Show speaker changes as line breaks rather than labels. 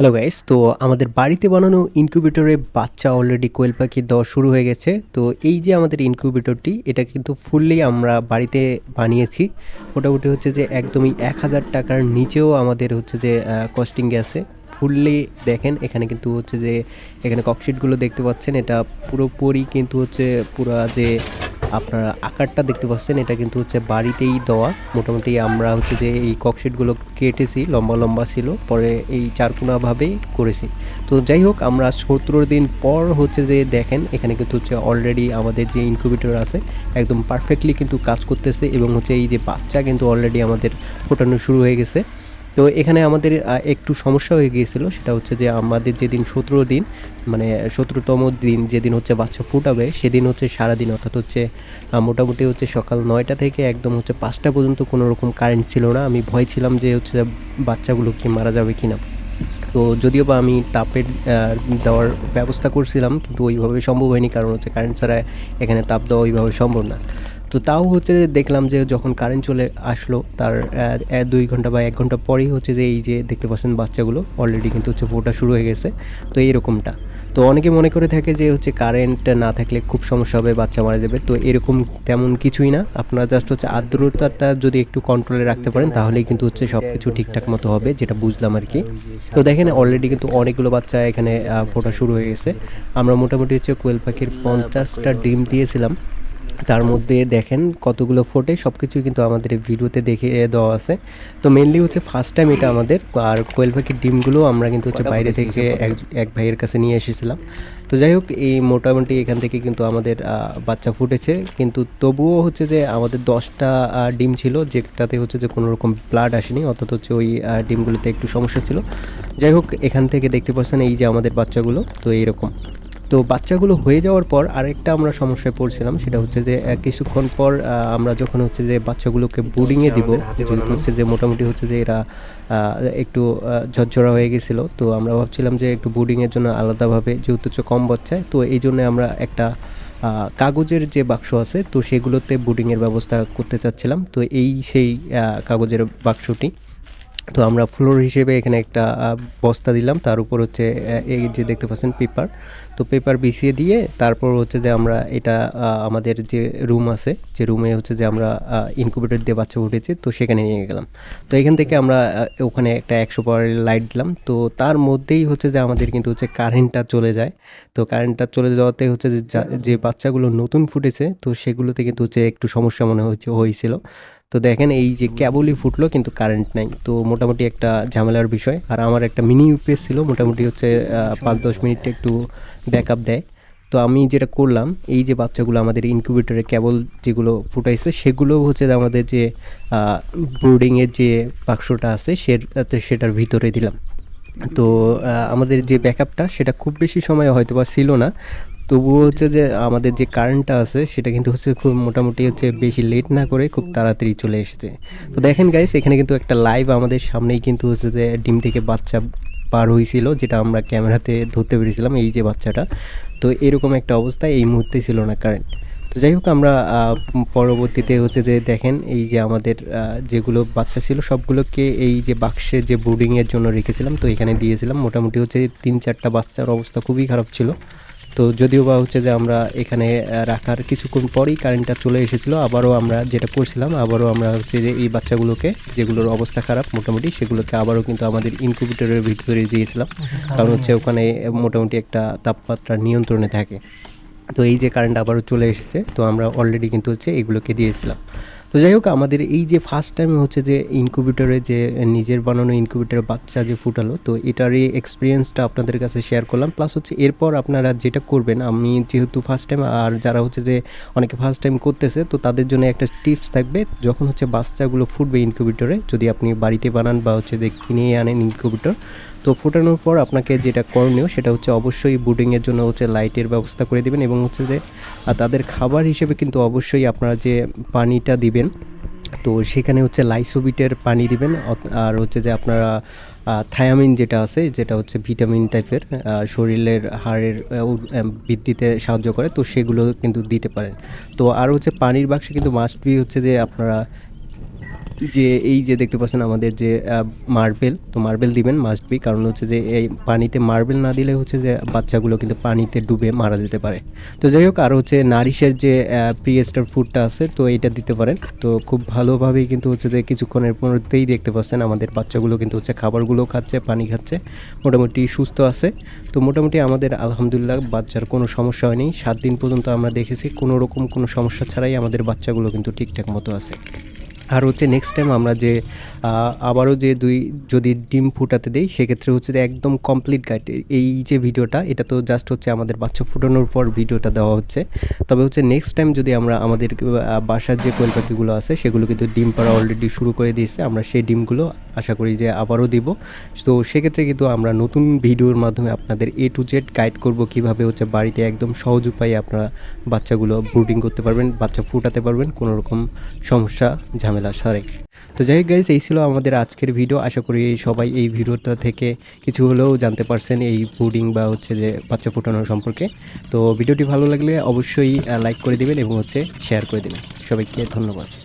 Hello guys তো আমাদের বাড়িতে বানানো ইনকিউবেটরে বাচ্চা অলরেডি কোয়েল পাখি দেওয়া শুরু হয়ে গেছে। তো এই যে আমাদের ইনকিউবেটরটি এটা কিন্তু ফুললি আমরা বাড়িতে বানিয়েছি। মোটামুটি হচ্ছে যে একদমই এক হাজার টাকার নিচেও আমাদের হচ্ছে যে কস্টিং গেছে ফুললি দেখেন, এখানে কিন্তু হচ্ছে যে, এখানে ককশিটগুলো দেখতে পাচ্ছেন। এটা পুরোপুরি কিন্তু হচ্ছে পুরো যে আপনারা আকারটা দেখতে পাচ্ছেন, এটা কিন্তু হচ্ছে বাড়িতেই দেওয়া। মোটামুটি আমরা হচ্ছে যে এই ককশিটগুলো কেটেছি, লম্বা লম্বা ছিল, পরে এই চারকোনাভাবেই করেছি। তো যাই হোক, আমরা সতেরো দিন পর হচ্ছে যে দেখেন, এখানে কিন্তু হচ্ছে অলরেডি আমাদের যে ইনকিউবেটর আছে, একদম পারফেক্টলি কিন্তু কাজ করতেছে এবং হচ্ছে এই যে বাচ্চা কিন্তু অলরেডি আমাদের ফোটানো শুরু হয়ে গেছে। তো এখানে আমাদের একটু সমস্যা হয়ে গিয়েছিল, সেটা হচ্ছে যে আমাদের যেদিন সতেরো দিন মানে সতেরোতম দিন যেদিন হচ্ছে বাচ্চা ফুটাবে, সেদিন হচ্ছে সারাদিন, অর্থাৎ হচ্ছে মোটামুটি হচ্ছে সকাল নয়টা থেকে একদম হচ্ছে পাঁচটা পর্যন্ত কোনো রকম কারেন্ট ছিল না। আমি ভয় ছিলাম যে হচ্ছে বাচ্চাগুলো কি মারা যাবে কি না তো যদিও বা আমি তাপের দেওয়ার ব্যবস্থা করছিলাম, কিন্তু ওইভাবে সম্ভব হয়নি, কারণ হচ্ছে কারেন্ট ছাড়া এখানে তাপ দেওয়া ওইভাবে সম্ভব না। তো তাও হচ্ছে দেখলাম যে যখন কারেন্ট চলে আসলো, তার দুই ঘণ্টা বা এক ঘণ্টা পরেই হচ্ছে যে এই যে দেখতে পাচ্ছেন বাচ্চাগুলো অলরেডি কিন্তু হচ্ছে ফোটা শুরু হয়ে গেছে। তো এইরকমটা। তো অনেকে মনে করে থাকে যে হচ্ছে কারেন্ট না থাকলে খুব সমস্যা হবে, বাচ্চা মারা যাবে। তো এরকম তেমন কিছুই না। আপনারা জাস্ট হচ্ছে আর্দ্রতাটা যদি একটু কন্ট্রোলে রাখতে পারেন, তাহলেই কিন্তু হচ্ছে সব কিছু ঠিকঠাক মতো হবে, যেটা বুঝলাম আর কি তো দেখেন অলরেডি কিন্তু অনেকগুলো বাচ্চা এখানে ফোটা শুরু হয়ে গেছে। আমরা মোটামুটি হচ্ছে কোয়েল পাখির পঞ্চাশটা ডিম দিয়েছিলাম। তার মধ্যে দেখেন কতগুলো ফোটে সব কিছুই কিন্তু আমাদের ভিডিওতে দেখে দেওয়া আছে। তো মেনলি হচ্ছে ফার্স্ট টাইম এটা আমাদের আর কোয়েল পাখির ডিমগুলো আমরা কিন্তু হচ্ছে বাইরে থেকে এক এক ভাইয়ের কাছে নিয়ে এসেছিলাম। তো যাই হোক এই মোটামুটি এখান থেকে কিন্তু আমাদের বাচ্চা ফুটেছে। কিন্তু তবুও হচ্ছে যে আমাদের দশটা ডিম ছিল যেটাতে হচ্ছে যে কোনো রকম ব্লাড আসেনি অর্থাৎ হচ্ছে ওই ডিমগুলোতে একটু সমস্যা ছিল। যাই হোক এখান থেকে দেখতে পাচ্ছেন এই যে আমাদের বাচ্চাগুলো তো এইরকম। তো বাচ্চাগুলো হয়ে যাওয়ার পর আরেকটা আমরা সমস্যায় পড়ছিলাম সেটা হচ্ছে যে কিছুক্ষণ পর আমরা যখন হচ্ছে যে বাচ্চাগুলোকে বোর্ডিংয়ে দিব যেহেতু হচ্ছে যে মোটামুটি হচ্ছে যে এরা একটু ঝরঝরা হয়ে গেছিল তো আমরা ভাবছিলাম যে একটু বোর্ডিংয়ের জন্য আলাদাভাবে যেহেতু হচ্ছে কম বাচ্চায় তো এই জন্য আমরা একটা কাগজের যে বাক্স আছে তো সেগুলোতে বোর্ডিংয়ের ব্যবস্থা করতে চাচ্ছিলাম তো এই সেই কাগজের বাক্সটি। তো আমরা ফ্লোর হিসেবে এখানে একটা বস্তা দিলাম। তার উপর হচ্ছে এই যে দেখতে পাচ্ছেন পেপার তো পেপার বিছিয়ে দিয়ে তারপর হচ্ছে যে আমরা এটা আমাদের যে রুম আছে, যে রুমে হচ্ছে যে আমরা ইনকিউবেটর দিয়ে বাচ্চা উঠেছি, তো সেখানে নিয়ে গেলাম। তো এখান থেকে আমরা ওখানে একটা একশো পাওয়ারের লাইট দিলাম। তো তার মধ্যেই হচ্ছে যে আমাদের কিন্তু হচ্ছে কারেন্টটা চলে যায়। তো কারেন্টটা চলে যাওয়াতে হচ্ছে যে যা- যে বাচ্চাগুলো নতুন ফুটেছে, তো সেগুলোতে কিন্তু হচ্ছে একটু সমস্যা মনে হচ্ছে, হয়েছিল। তো দেখেন এই যে কেবলই ফুটলো, কিন্তু কারেন্ট নাই। তো মোটামুটি একটা ঝামেলার বিষয়। আর আমার একটা মিনি ইউপিএস ছিল, মোটামুটি হচ্ছে পাঁচ দশ মিনিট একটু ব্যাকআপ দেয়। তো আমি যেটা করলাম, এই যে বাচ্চাগুলো আমাদের ইনকিউবেটরে কেবল যেগুলো ফুটাইছে, সেগুলো হচ্ছে আমাদের যে ব্রুডিংয়ের যে বাক্সটা আছে সেটার ভিতরে দিলাম। তো আমাদের যে ব্যাকআপটা সেটা খুব বেশি সময় হয়তো বা ছিল না। তবুও হচ্ছে যে আমাদের যে কারেন্টটা আছে, সেটা কিন্তু হচ্ছে খুব মোটামুটি হচ্ছে বেশি লেট না করে খুব তাড়াতাড়ি চলে এসেছে। তো দেখেন গাইস এখানে কিন্তু একটা লাইভ আমাদের সামনেই কিন্তু হচ্ছে যে ডিম থেকে বাচ্চা পার হয়েছিল, যেটা আমরা ক্যামেরাতে ধরতে পেরেছিলাম, এই যে বাচ্চাটা। তো এরকম একটা অবস্থা এই মুহূর্তে ছিল না কারেন্ট তো যাই হোক, আমরা পরবর্তীতে হচ্ছে যে দেখেন এই যে আমাদের যেগুলো বাচ্চা ছিল, সবগুলোকে এই যে বাক্সে যে বোর্ডিংয়ের জন্য রেখেছিলাম, তো এখানে দিয়েছিলাম। মোটামুটি হচ্ছে তিন চারটা বাচ্চার অবস্থা খুবই খারাপ ছিল। তো যদিও বা হচ্ছে যে আমরা এখানে রাখার কিছুক্ষণ পরেই কারেন্টটা চলে এসেছিল আবারও আমরা যেটা করছিলাম আবারও আমরা হচ্ছে যে এই বাচ্চাগুলোকে যেগুলোর অবস্থা খারাপ মোটামুটি সেগুলোকে আবারও কিন্তু আমাদের ইনকিউবেটরের ভিতরে দিয়েছিলাম। কারণ হচ্ছে ওখানে মোটামুটি একটা তাপমাত্রা নিয়ন্ত্রণে থাকে। তো এই যে কারেন্ট আবারও চলে এসেছে তো আমরা অলরেডি কিন্তু হচ্ছে এগুলোকে দিয়েছিলাম। তো যাই হোক, আমাদের এই যে ফার্স্ট টাইম হচ্ছে যে ইনকিউবেটরে যে নিজের বানানো ইনকিউবেটরের বাচ্চা যে ফুটালো, তো এটারই এক্সপিরিয়েন্সটা আপনাদের কাছে শেয়ার করলাম। প্লাস হচ্ছে এরপর আপনারা যেটা করবেন, আমি যেহেতু ফার্স্ট টাইম আর যারা হচ্ছে যে অনেকে ফার্স্ট টাইম করতেছে, তো তাদের জন্য একটা টিপস থাকবে, যখন হচ্ছে বাচ্চাগুলো ফুটবে ইনকিউবেটরে যদি আপনি বাড়িতে বানান বা হচ্ছে যে কিনে আনেন ইনকিউবেটর তো ফোটানোর পর আপনাকে যেটা করণীয় সেটা হচ্ছে অবশ্যই বুডিংয়ের জন্য হচ্ছে লাইটের ব্যবস্থা করে দিবেন এবং হচ্ছে যে তাদের খাবার হিসেবে কিন্তু অবশ্যই আপনারা যে পানিটা দিবেন, তো সেখানে হচ্ছে লাইসোবিটের পানি দিবেন। আর হচ্ছে যে আপনারা থায়ামিন যেটা আছে, যেটা হচ্ছে ভিটামিন টাইপের শরীরের হাড়ের বৃদ্ধিতে সাহায্য করে, তো সেগুলো কিন্তু দিতে পারেন। তো আর হচ্ছে পানির বাক্সে কিন্তু মাস্ট বি হচ্ছে যে আপনারা যে এই যে দেখতে পাচ্ছেন আমাদের যে মার্বেল তো মার্বেল দিবেন মাস্ট বি কারণ হচ্ছে যে এই পানিতে মার্বেল না দিলে হচ্ছে যে বাচ্চাগুলো কিন্তু পানিতে ডুবে মারা যেতে পারে। তো যাই হোক, আর হচ্ছে নারিশের যে প্রিয়েস্টার ফুডটা আছে, তো এইটা দিতে পারেন। তো খুব ভালোভাবেই কিন্তু হচ্ছে যে কিছুক্ষণের মধ্যেই দেখতে পাচ্ছেন আমাদের বাচ্চাগুলো কিন্তু হচ্ছে খাবারগুলো খাচ্ছে, পানি খাচ্ছে, মোটামুটি সুস্থ আছে। তো মোটামুটি আমাদের আলহামদুলিল্লাহ বাচ্চার কোনো সমস্যা হয়নি। সাত দিন পর্যন্ত আমরা দেখেছি, কোনো রকম কোনো সমস্যা ছাড়াই আমাদের বাচ্চাগুলো কিন্তু ঠিকঠাক মতো আছে। আর হচ্ছে নেক্সট টাইম আমরা যে আবারও যে দুই, যদি ডিম ফুটাতে দেই, সেক্ষেত্রে হচ্ছে যে একদম কমপ্লিট গাইড এই যে ভিডিওটা, এটা তো জাস্ট হচ্ছে আমাদের বাচ্চা ফুটানোর পর ভিডিওটা দেওয়া হচ্ছে। তবে হচ্ছে নেক্সট টাইম যদি আমরা আমাদের বাসার যে কোয়েল পাখিগুলো আছে, সেগুলো কিন্তু ডিম পাড়া অলরেডি শুরু করে দিয়েছে, আমরা সেই ডিমগুলো আশা করি যে আবারও দিব। তো সেক্ষেত্রে কিন্তু আমরা নতুন ভিডিওর মাধ্যমে আপনাদের এ টু জেড গাইড করব কীভাবে হচ্ছে বাড়িতে একদম সহজ উপায়ে আপনারা বাচ্চাগুলো ব্রুডিং করতে পারবেন, বাচ্চা ফুটাতে পারবেন, কোনো রকম সমস্যা, ঝামেলা সারে। তো যাই হোক গাইজ এই ছিল আমাদের আজকের ভিডিও আশা করি সবাই এই ভিডিওটা থেকে কিছু হলেও জানতে পারছেন এই ব্রুডিং বা হচ্ছে যে বাচ্চা ফুটানো সম্পর্কে। তো ভিডিওটি ভালো লাগলে অবশ্যই লাইক করে দেবেন এবং হচ্ছে শেয়ার করে দেবেন। সবাইকে ধন্যবাদ।